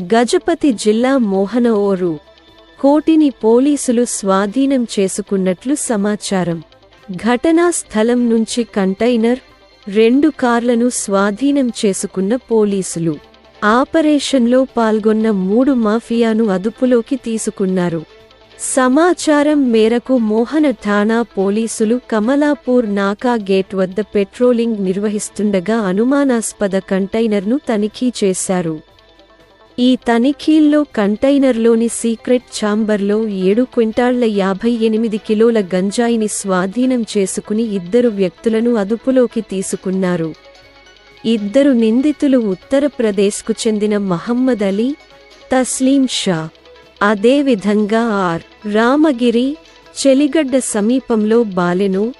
గజపతి జిల్లా మోహనఓరు. కోటిని పోలీసులు స్వాధీనం చేసుకున్నట్లు సమాచారం. ఘటనా స్థలం నుంచి కంటైనర్ రెండు కార్లను స్వాధీనం చేసుకున్న పోలీసులు. ఆపరేషన్లో పాల్గొన్న మూడు మాఫియాను అదుపులోకి తీసుకున్నారు. సమాచారం మేరకు మోహన ఠాణా పోలీసులు కమలాపూర్ నాకా గేట్ వద్ద పెట్రోలింగ్ నిర్వహిస్తుండగా అనుమానాస్పద కంటైనర్ను తనిఖీ చేశారు. ఈ తనిఖీల్లో కంటైనర్లోని సీక్రెట్ ఛాంబర్లో ఏడు క్వింటాళ్ళ యాభై ఎనిమిది కిలోల గంజాయిని స్వాధీనం చేసుకుని ఇద్దరు వ్యక్తులను అదుపులోకి తీసుకున్నారు. ఇద్దరు నిందితులు ఉత్తరప్రదేశ్కు చెందిన మహమ్మద్ అలీ తస్లీం షా అదేవిధంగా ఆర్. రామగిరి చెలిగడ్డ సమీపంలో బాలెను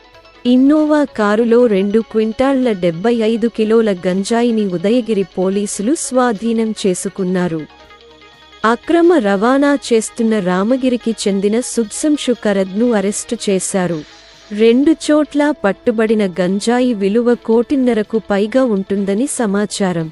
ఇన్నోవా కారులో రెండు క్వింటాళ్ళ డెబ్బై ఐదు కిలోల గంజాయిని ఉదయగిరి పోలీసులు స్వాధీనం చేసుకున్నారు. అక్రమ రవాణా చేస్తున్న రామగిరికి చెందిన సుబ్సంషు కరద్ను అరెస్టు చేశారు. రెండు చోట్ల పట్టుబడిన గంజాయి విలువ కోటిన్నరకు పైగా ఉంటుందని సమాచారం.